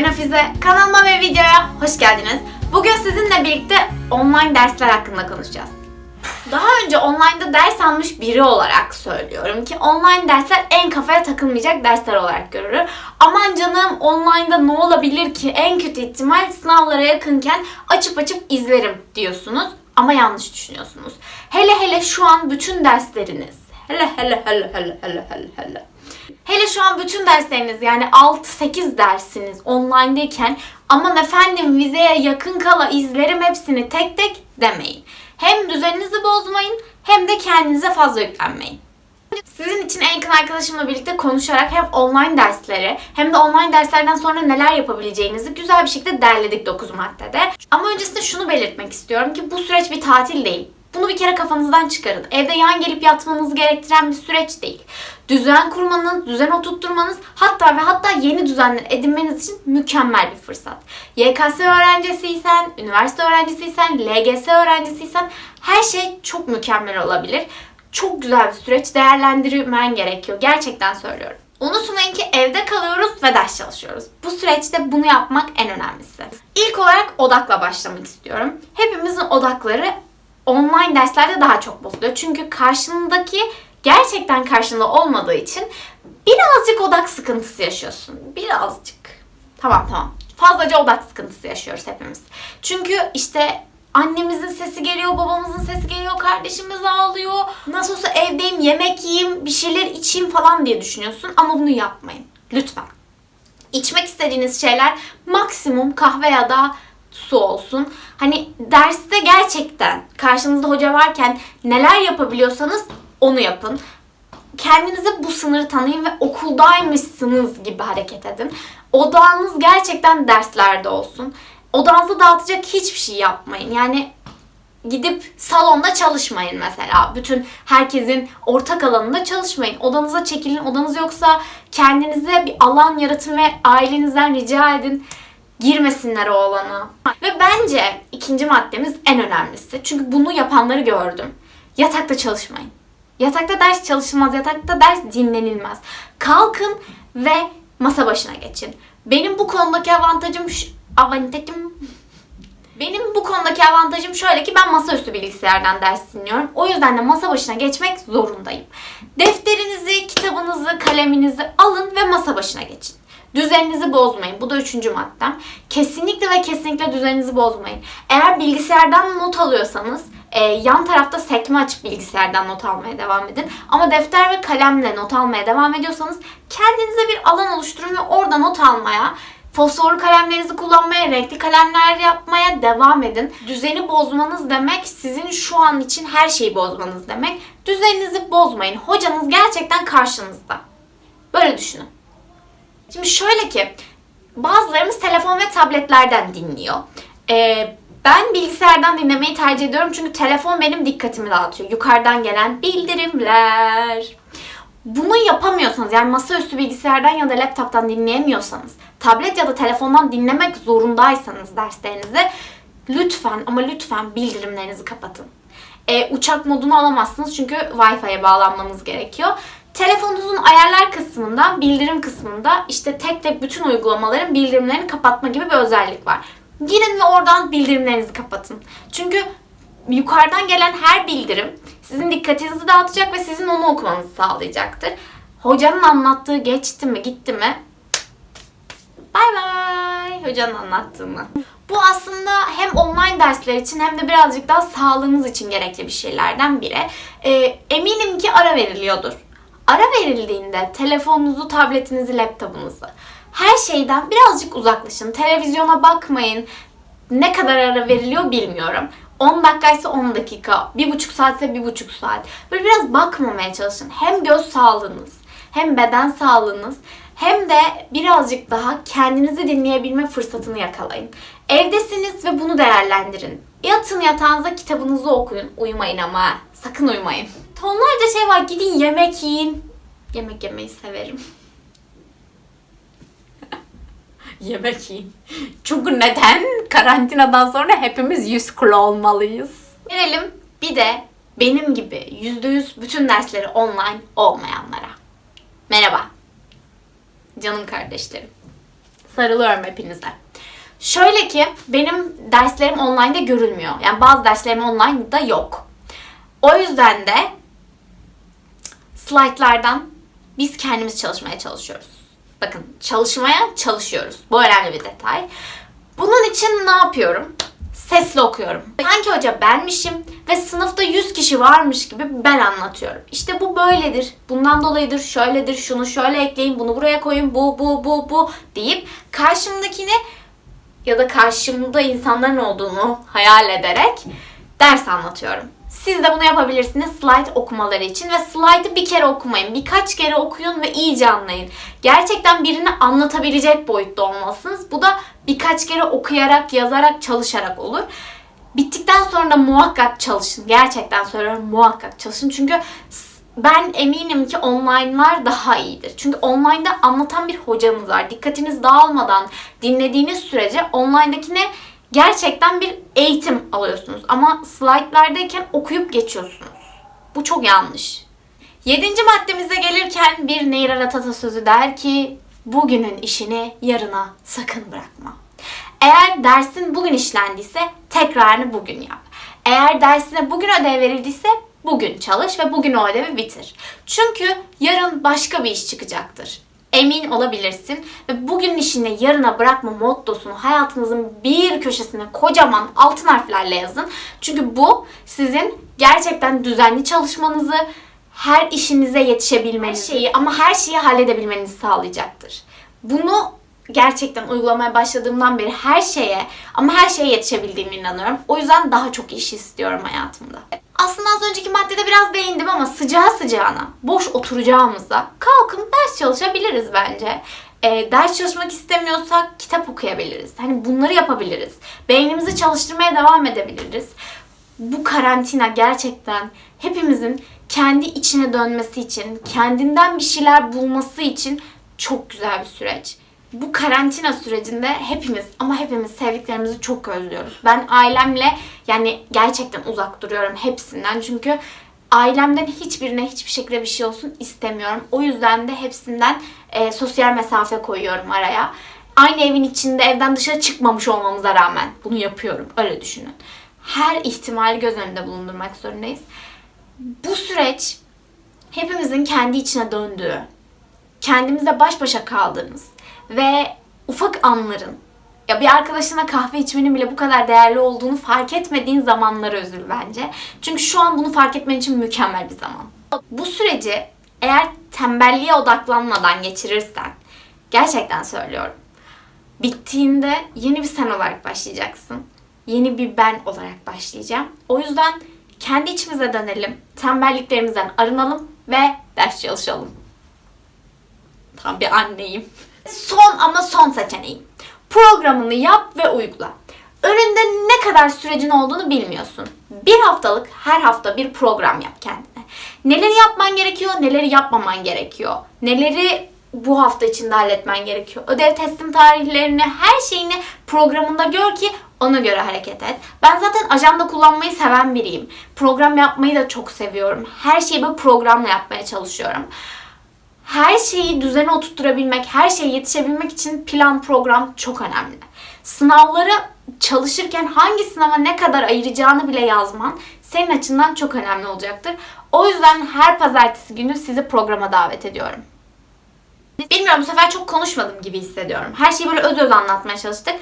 Ben Hafize. Kanalıma ve videoya hoş geldiniz. Bugün sizinle birlikte online dersler hakkında konuşacağız. Daha önce online'da ders almış biri olarak söylüyorum ki online dersler en kafaya takılmayacak dersler olarak görülür. Aman canım online'da ne olabilir ki? En kötü ihtimal sınavlara yakınken açıp açıp izlerim diyorsunuz. Ama yanlış düşünüyorsunuz. Hele hele şu an bütün dersleriniz hele hele hele hele hele hele hele Hele şu an bütün dersleriniz yani 6-8 dersiniz online'dayken aman efendim vizeye yakın kala izlerim hepsini tek tek demeyin. Hem düzeninizi bozmayın hem de kendinize fazla yüklenmeyin. Sizin için en yakın arkadaşımla birlikte konuşarak hem online dersleri hem de online derslerden sonra neler yapabileceğinizi güzel bir şekilde derledik 9 maddede. Ama öncesinde şunu belirtmek istiyorum ki bu süreç bir tatil değil. Bunu bir kere kafanızdan çıkarın. Evde yan gelip yatmanızı gerektiren bir süreç değil. Düzen kurmanız, düzen oturtturmanız hatta ve hatta yeni düzenler edinmeniz için mükemmel bir fırsat. YKS öğrencisiysen, üniversite öğrencisiysen, LGS öğrencisiysen her şey çok mükemmel olabilir. Çok güzel bir süreç değerlendirmen gerekiyor. Gerçekten söylüyorum. Unutmayın ki evde kalıyoruz ve ders çalışıyoruz. Bu süreçte bunu yapmak en önemlisi. İlk olarak odakla başlamak istiyorum. Hepimizin odakları online derslerde daha çok bozuluyor. Çünkü karşındaki gerçekten karşında olmadığı için birazcık odak sıkıntısı yaşıyorsun. Birazcık. Tamam tamam. Fazlaca odak sıkıntısı yaşıyoruz hepimiz. Çünkü işte annemizin sesi geliyor, babamızın sesi geliyor, kardeşimiz ağlıyor. Nasıl olsa evdeyim, yemek yiyeyim, bir şeyler içeyim falan diye düşünüyorsun. Ama bunu yapmayın. Lütfen. İçmek istediğiniz şeyler maksimum kahve ya da su olsun. Hani derste gerçekten karşınızda hoca varken neler yapabiliyorsanız onu yapın. Kendinize bu sınırı tanıyın ve okuldaymışsınız gibi hareket edin. Odağınız gerçekten derslerde olsun. Odağınızı dağıtacak hiçbir şey yapmayın. Yani gidip salonda çalışmayın mesela. Bütün herkesin ortak alanında çalışmayın. Odanıza çekilin. Odanız yoksa kendinize bir alan yaratın ve ailenizden rica edin girmesinler o alana. Ve bence ikinci maddemiz en önemlisi. Çünkü bunu yapanları gördüm. Yatakta çalışmayın. Yatakta ders çalışılmaz, yatakta ders dinlenilmez. Kalkın ve masa başına geçin. Benim bu konudaki avantajım şu, avantajım benim bu konudaki avantajım şöyle ki ben masaüstü bilgisayardan ders dinliyorum. O yüzden de masa başına geçmek zorundayım. Defterinizi, kitabınızı, kaleminizi alın ve masa başına geçin. Düzeninizi bozmayın. Bu da üçüncü maddem. Kesinlikle ve kesinlikle düzeninizi bozmayın. Eğer bilgisayardan not alıyorsanız e, yan tarafta sekme açıp bilgisayardan not almaya devam edin. Ama defter ve kalemle not almaya devam ediyorsanız kendinize bir alan oluşturun ve orada not almaya Fosforlu kalemlerinizi kullanmaya, renkli kalemler yapmaya devam edin. Düzeni bozmanız demek sizin şu an için her şeyi bozmanız demek. Düzeninizi bozmayın. Hocanız gerçekten karşınızda. Böyle düşünün. Şimdi şöyle ki bazılarımız telefon ve tabletlerden dinliyor. Ee, ben bilgisayardan dinlemeyi tercih ediyorum çünkü telefon benim dikkatimi dağıtıyor. Yukarıdan gelen bildirimler. Bunu yapamıyorsanız yani masaüstü bilgisayardan ya da laptoptan dinleyemiyorsanız, tablet ya da telefondan dinlemek zorundaysanız derslerinizi lütfen ama lütfen bildirimlerinizi kapatın. Ee, uçak modunu alamazsınız çünkü Wi-Fi'ye bağlanmanız gerekiyor. Telefonunuzun ayarlar kısmında, bildirim kısmında işte tek tek bütün uygulamaların bildirimlerini kapatma gibi bir özellik var. Girin ve oradan bildirimlerinizi kapatın. Çünkü yukarıdan gelen her bildirim sizin dikkatinizi dağıtacak ve sizin onu okumanızı sağlayacaktır. Hocanın anlattığı geçti mi, gitti mi? Bay bay hocanın anlattığını. Bu aslında hem online dersler için hem de birazcık daha sağlığınız için gerekli bir şeylerden biri. Ee, eminim ki ara veriliyordur. Ara verildiğinde telefonunuzu, tabletinizi, laptopunuzu her şeyden birazcık uzaklaşın. Televizyona bakmayın. Ne kadar ara veriliyor bilmiyorum. 10 dakikaysa 10 dakika, 1,5 saatse 1,5 saat. Böyle biraz bakmamaya çalışın. Hem göz sağlığınız, hem beden sağlığınız, hem de birazcık daha kendinizi dinleyebilme fırsatını yakalayın. Evdesiniz ve bunu değerlendirin. Yatın yatağınıza kitabınızı okuyun. Uyumayın ama. Sakın uyumayın. Tonlarca şey var. Gidin yemek yiyin. Yemek yemeyi severim. Yemek yiyin. Çünkü neden? Karantinadan sonra hepimiz 100 kilo olmalıyız. Gelelim bir de benim gibi %100 bütün dersleri online olmayanlara. Merhaba. Canım kardeşlerim. Sarılıyorum hepinize. Şöyle ki benim derslerim online'da görülmüyor. Yani bazı derslerim online'da yok. O yüzden de slaytlardan biz kendimiz çalışmaya çalışıyoruz. Bakın çalışmaya çalışıyoruz. Bu önemli bir detay. Bunun için ne yapıyorum? Sesli okuyorum. Sanki hoca benmişim ve sınıfta 100 kişi varmış gibi ben anlatıyorum. İşte bu böyledir, bundan dolayıdır, şöyledir, şunu şöyle ekleyin, bunu buraya koyun, bu, bu, bu, bu deyip karşımdakine ya da karşımda insanların olduğunu hayal ederek ders anlatıyorum. Siz de bunu yapabilirsiniz slide okumaları için ve slide'ı bir kere okumayın. Birkaç kere okuyun ve iyice anlayın. Gerçekten birini anlatabilecek boyutta olmalısınız. Bu da birkaç kere okuyarak, yazarak, çalışarak olur. Bittikten sonra da muhakkak çalışın. Gerçekten söylüyorum muhakkak çalışın. Çünkü ben eminim ki online'lar daha iyidir. Çünkü online'da anlatan bir hocanız var. Dikkatiniz dağılmadan dinlediğiniz sürece online'dakine gerçekten bir eğitim alıyorsunuz. Ama slaytlardayken okuyup geçiyorsunuz. Bu çok yanlış. Yedinci maddemize gelirken bir Nehir atasözü der ki bugünün işini yarına sakın bırakma. Eğer dersin bugün işlendiyse tekrarını bugün yap. Eğer dersine bugün ödev verildiyse bugün çalış ve bugün o ödevi bitir. Çünkü yarın başka bir iş çıkacaktır. Emin olabilirsin ve bugün işini yarına bırakma mottosunu hayatınızın bir köşesine kocaman altın harflerle yazın. Çünkü bu sizin gerçekten düzenli çalışmanızı, her işinize yetişebilmenizi, her şeyi ama her şeyi halledebilmenizi sağlayacaktır. Bunu gerçekten uygulamaya başladığımdan beri her şeye ama her şeye yetişebildiğime inanıyorum. O yüzden daha çok iş istiyorum hayatımda. Aslında az önceki maddede biraz değindim ama sıcağı sıcağına boş oturacağımızda kalkıp ders çalışabiliriz bence. Ee, ders çalışmak istemiyorsak kitap okuyabiliriz. Hani bunları yapabiliriz. Beynimizi çalıştırmaya devam edebiliriz. Bu karantina gerçekten hepimizin kendi içine dönmesi için, kendinden bir şeyler bulması için çok güzel bir süreç. Bu karantina sürecinde hepimiz ama hepimiz sevdiklerimizi çok özlüyoruz. Ben ailemle yani gerçekten uzak duruyorum hepsinden. Çünkü ailemden hiçbirine hiçbir şekilde bir şey olsun istemiyorum. O yüzden de hepsinden e, sosyal mesafe koyuyorum araya. Aynı evin içinde evden dışarı çıkmamış olmamıza rağmen bunu yapıyorum. Öyle düşünün. Her ihtimali göz önünde bulundurmak zorundayız. Bu süreç hepimizin kendi içine döndüğü, kendimizle baş başa kaldığımız ve ufak anların ya bir arkadaşına kahve içmenin bile bu kadar değerli olduğunu fark etmediğin zamanlara üzül bence. Çünkü şu an bunu fark etmen için mükemmel bir zaman. Bu süreci eğer tembelliğe odaklanmadan geçirirsen, gerçekten söylüyorum. Bittiğinde yeni bir sen olarak başlayacaksın. Yeni bir ben olarak başlayacağım. O yüzden kendi içimize dönelim, tembelliklerimizden arınalım ve ders çalışalım. Tam bir anneyim. Son ama son seçeneğim. Programını yap ve uygula. Önünde ne kadar sürecin olduğunu bilmiyorsun. Bir haftalık her hafta bir program yap kendine. Neleri yapman gerekiyor, neleri yapmaman gerekiyor. Neleri bu hafta içinde halletmen gerekiyor. Ödev teslim tarihlerini, her şeyini programında gör ki ona göre hareket et. Ben zaten ajanda kullanmayı seven biriyim. Program yapmayı da çok seviyorum. Her şeyi böyle programla yapmaya çalışıyorum her şeyi düzene oturtturabilmek, her şeye yetişebilmek için plan program çok önemli. Sınavları çalışırken hangi sınava ne kadar ayıracağını bile yazman senin açından çok önemli olacaktır. O yüzden her pazartesi günü sizi programa davet ediyorum. Bilmiyorum bu sefer çok konuşmadım gibi hissediyorum. Her şeyi böyle öz öz anlatmaya çalıştık.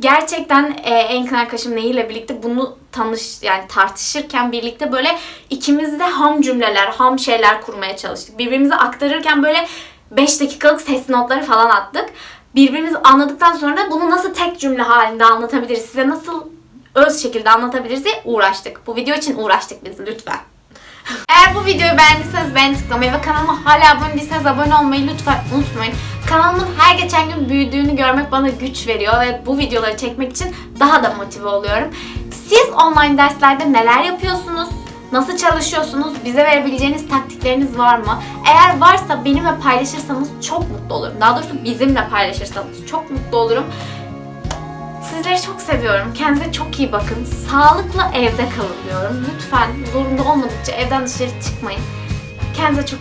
Gerçekten e, en yakın arkadaşım Nehir'le birlikte bunu tanış yani tartışırken birlikte böyle ikimiz de ham cümleler, ham şeyler kurmaya çalıştık. Birbirimize aktarırken böyle 5 dakikalık ses notları falan attık. Birbirimizi anladıktan sonra bunu nasıl tek cümle halinde anlatabiliriz, size nasıl öz şekilde anlatabiliriz diye uğraştık. Bu video için uğraştık biz lütfen. Eğer bu videoyu beğendiyseniz beğen tıklamayı ve kanalıma hala abone değilseniz abone olmayı lütfen unutmayın. Kanalımın her geçen gün büyüdüğünü görmek bana güç veriyor ve bu videoları çekmek için daha da motive oluyorum. Siz online derslerde neler yapıyorsunuz? Nasıl çalışıyorsunuz? Bize verebileceğiniz taktikleriniz var mı? Eğer varsa benimle paylaşırsanız çok mutlu olurum. Daha doğrusu bizimle paylaşırsanız çok mutlu olurum. Sizleri çok seviyorum. Kendinize çok iyi bakın. Sağlıkla evde kalın diyorum. Lütfen zorunda olmadıkça evden dışarı çıkmayın. Kendinize çok